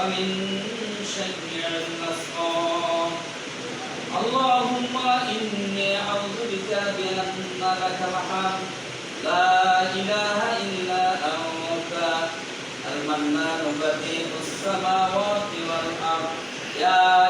الزجاج ومن شيء المسقام اللهم إني أعوذ بك بأن لك محمد لا إله إلا أنت المنان بديع السماوات والأرض يا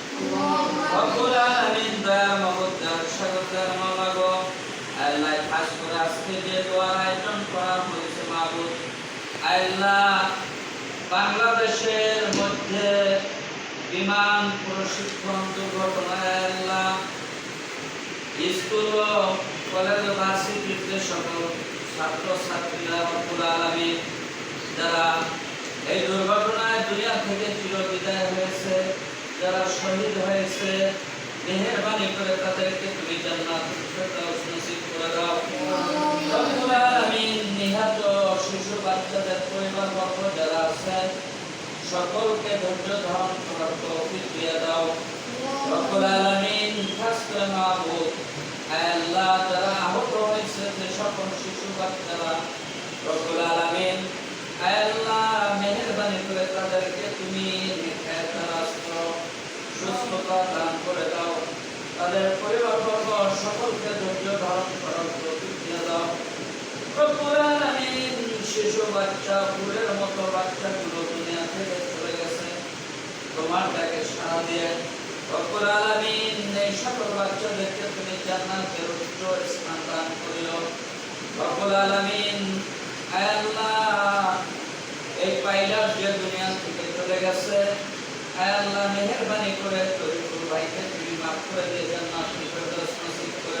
বাংলাদেশের মধ্যে বিমান প্রশিক্ষণ দুর্ঘটনায় স্কুল ও কলেজ ভার্সিটির যে সকল ছাত্র ছাত্রীরা আলামিন যারা এই দুর্ঘটনায় দুনিয়া থেকে চিরবিদায় হয়েছে যারা শহীদ হয়েছে, মেহেরবানি করে তাদেরকে তুমি জান্নাতুল ফেরদাউস নসিব করে দাও। রব্বুল নিহত শিশু বাচ্চাদের যারা আছেন, সকলকে ধৈর্য ধারণ করার তৌফিক দিয়ে দাও। রব্বুল আলামিন, খাস আল্লাহ যারা আহত হয়েছে, যে সকল শিশু বাচ্চারা রব্বুল আলামিন আয় আল্লাহ মেহেরবানি করে তাদেরকে তুমি নেখায়াত রাষ্ট্র সুস্থতা দান করে দাও তাদের পরিবার বর্গ সকলকে ধৈর্য তুমি দান করিও রব্বুল আলামিন এই পাইলার যে দুনিয়া থেকে চলে গেছে আল্লাহ মেহেরবানি করে ভাইকে তুমি মাফ করে দিয়ে জান্নাতুল ফেরদৌস নসিব করে দাও রব্বুল আলামিন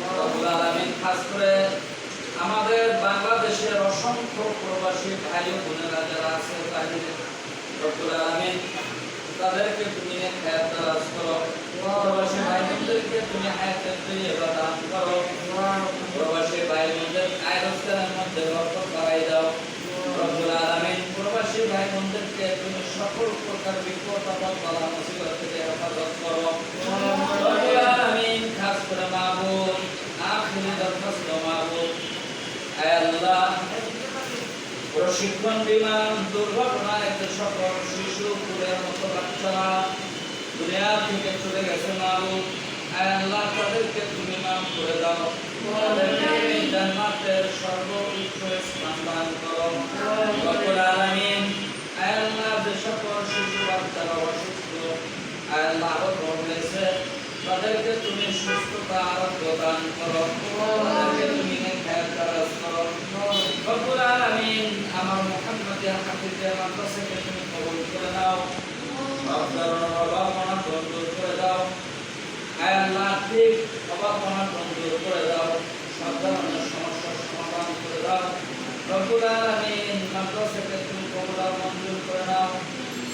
রব্বুল আলামিন, খাস করে আমাদের বাংলাদেশের অসংখ্য প্রবাসী ভাই ও বোনেরা যারা আছে আলামিন, তাদেরকে তুমি সকল প্রকার বিপদ আপদ বালা থেকে হেফাজত করো রব্বুল আলামিন খাস করে মাহবুব আখিরি দরখাস্ত মাহবুব আয় আল্লাহ। প্রশিক্ষণ বিমান দুর্ঘটনা একটা সকল শিশু, কুলের মতো বাচ্চারা দুনিয়া থেকে চলে গেছে মালুক আল্লাহ তাদেরকে তুমি নাম করে দাও। তাদেরকে তুমি জান্নাতের সর্বোচ্চ স্থান দান করো রব্বুল আলামিন আয় আল্লাহ যে সকল শিশু বাচ্চারা অসুস্থ আয় আল্লাহ আরও হয়েছে তাদেরকে তুমি সুস্থতা আরোগ্য দান করো তাদেরকে তুমি নেখায়াত দারাজ করো রব্বুল আলামিন আমার মুহাম্মদিয়া হাফিজিয়া মাদ্রাসাকে তুমি কবুল করে দাও সব ধরনের অভাবনা দূর করে দাও আয় আল্লাহ আর্থিক অভাবনা দূর করে দাও সব সমস্যার সমাধান করে দাও। রব্বুল আলামিন মাদ্রাসাকে তুমি কবুল মঞ্জুর করে নাও।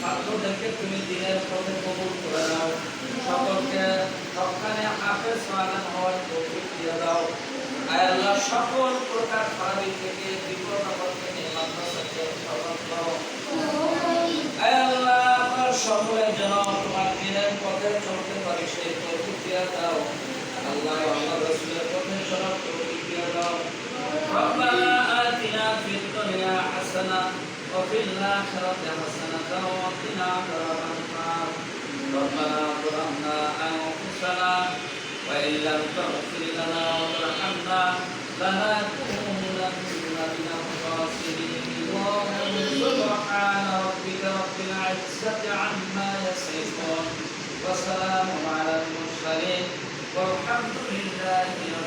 ছাত্রদেরকে তুমি দিনের পথে কবুল করে নাও। সকলকে সবখানে হাফেজ সালাম হওয়ার তৌফিক দিয়ে দাও। আয় আল্লাহ, সকল প্রকার খারাপি থেকে, বিপদ আপদ থেকে মাদ্রাসাকে করো। আয় আল্লাহ সকলে যেন তোমার দিনের পথে চলতে পারি সেই তৌফিক দিয়ে দাও আল্লাহ আল্লাহ রসুলের পথে চলার তৌফিক দিয়ে দাও ربنا آتنا في الدنيا حسنة وفي الآخرة حسنة وقنا عذاب النار ربنا ظلمنا أنفسنا وإن لم تغفر لنا وترحمنا لنكونن من الخاسرين سبحان ربك رب العزة عما يصفون وسلام على المرسلين والحمد لله رب